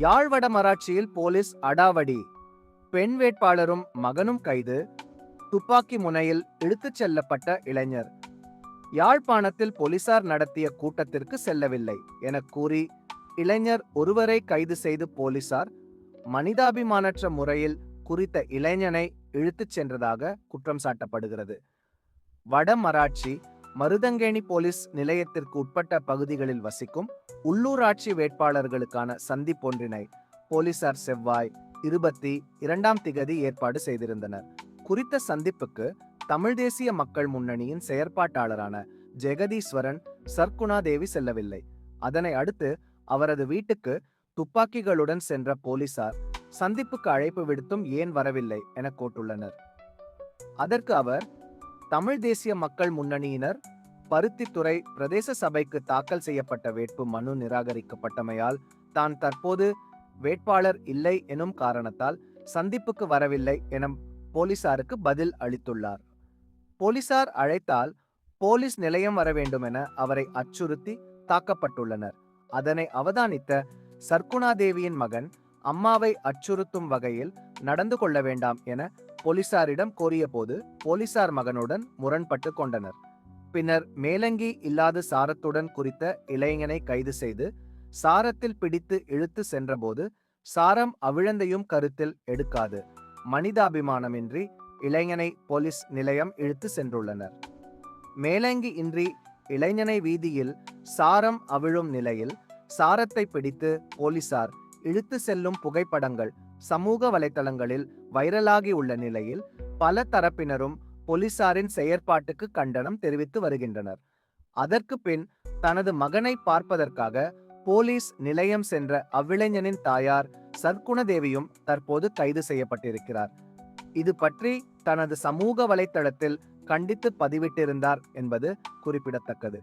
யாழ் வடமராட்சியில் police அடாவடி. பெண் வேட்பாளரும் மகனும் கைது. துப்பாக்கி முனையில் இழுத்துச் செல்லப்பட்ட இளைஞர். யாழ்ப்பாணத்தில் போலீசார் நடத்திய கூட்டத்திற்கு செல்லவில்லை என கூறி இளைஞர் ஒருவரை கைது செய்து போலீசார் மனிதாபிமானற்ற முறையில் குறித்த இளைஞனை இழுத்துச் சென்றதாக குற்றம் சாட்டப்படுகிறது. வடமராட்சி மருதங்கேணி போலீஸ் நிலையத்திற்கு உட்பட்ட பகுதிகளில் வசிக்கும் உள்ளூராட்சி வேட்பாளர்களுக்கான சந்திப்பொன்றினை போலீசார் செவ்வாய் இருபத்தி இரண்டாம் திகதி ஏற்பாடு செய்திருந்தனர். குறித்த சந்திப்புக்கு தமிழ் தேசிய மக்கள் முன்னணியின் செயற்பாட்டாளரான ஜெகதீஸ்வரன் சர்க்குணா தேவி செல்லவில்லை. அதனை அடுத்து அவரது வீட்டுக்கு துப்பாக்கிகளுடன் சென்ற போலீசார் சந்திப்புக்கு அழைப்பு விடுத்தும் ஏன் வரவில்லை என கோட்டுள்ளனர். அதற்கு அவர் தமிழ் தேசிய மக்கள் முன்னணியினர் பருத்தித்துறை பிரதேச சபைக்கு தாக்கல் செய்யப்பட்ட வேட்பு மனு நிராகரிக்கப்பட்டமையால் தான் தற்போது வேட்பாளர் இல்லை எனும் காரணத்தால் சந்திப்புக்கு வரவில்லை என போலீசாருக்கு பதில் அளித்துள்ளார். போலீசார் அழைத்தால் போலீஸ் நிலையம் வர வேண்டும் என அவரை அச்சுறுத்தி தாக்கப்பட்டுள்ளனர். அதனை அவதானித்த சர்க்குணாதேவியின் மகன் அம்மாவை அச்சுறுத்தும் வகையில் நடந்து கொள்ள வேண்டாம் என போலீசாரிடம் கோரியபோது போலீசார் மகனுடன் முரண்பட்டு கொண்டனர். பின்னர் மேலங்கி இல்லாத சாரத்துடன் குறித்த இளைஞனை கைது செய்து சாரத்தில் பிடித்து இழுத்து சென்றபோது சாரம் அவிழந்தையும் கருத்தில் எடுக்காது. மனிதாபிமானமின்றி இளைஞனை போலீஸ் நிலையம் இழுத்து சென்றுள்ளனர். மேலங்கி இன்றி இளைஞனை வீதியில் சாரம் அவிழும் நிலையில் சாரத்தை பிடித்து போலீசார் இழுத்து செல்லும் புகைப்படங்கள் சமூக வலைத்தளங்களில் வைரலாகி உள்ள நிலையில் பல தரப்பினரும் போலீசாரின் செயற்பாட்டுக்கு கண்டனம் தெரிவித்து வருகின்றனர். அதற்கு பின் தனது மகனை பார்ப்பதற்காக போலீஸ் நிலையம் சென்ற அவ்விளைஞனின் தாயார் சர்க்குணதேவியும் தற்போது கைது செய்யப்பட்டிருக்கிறார். இது பற்றி தனது சமூக வலைத்தளத்தில் கண்டித்து பதிவிட்டிருந்தார் என்பது குறிப்பிடத்தக்கது.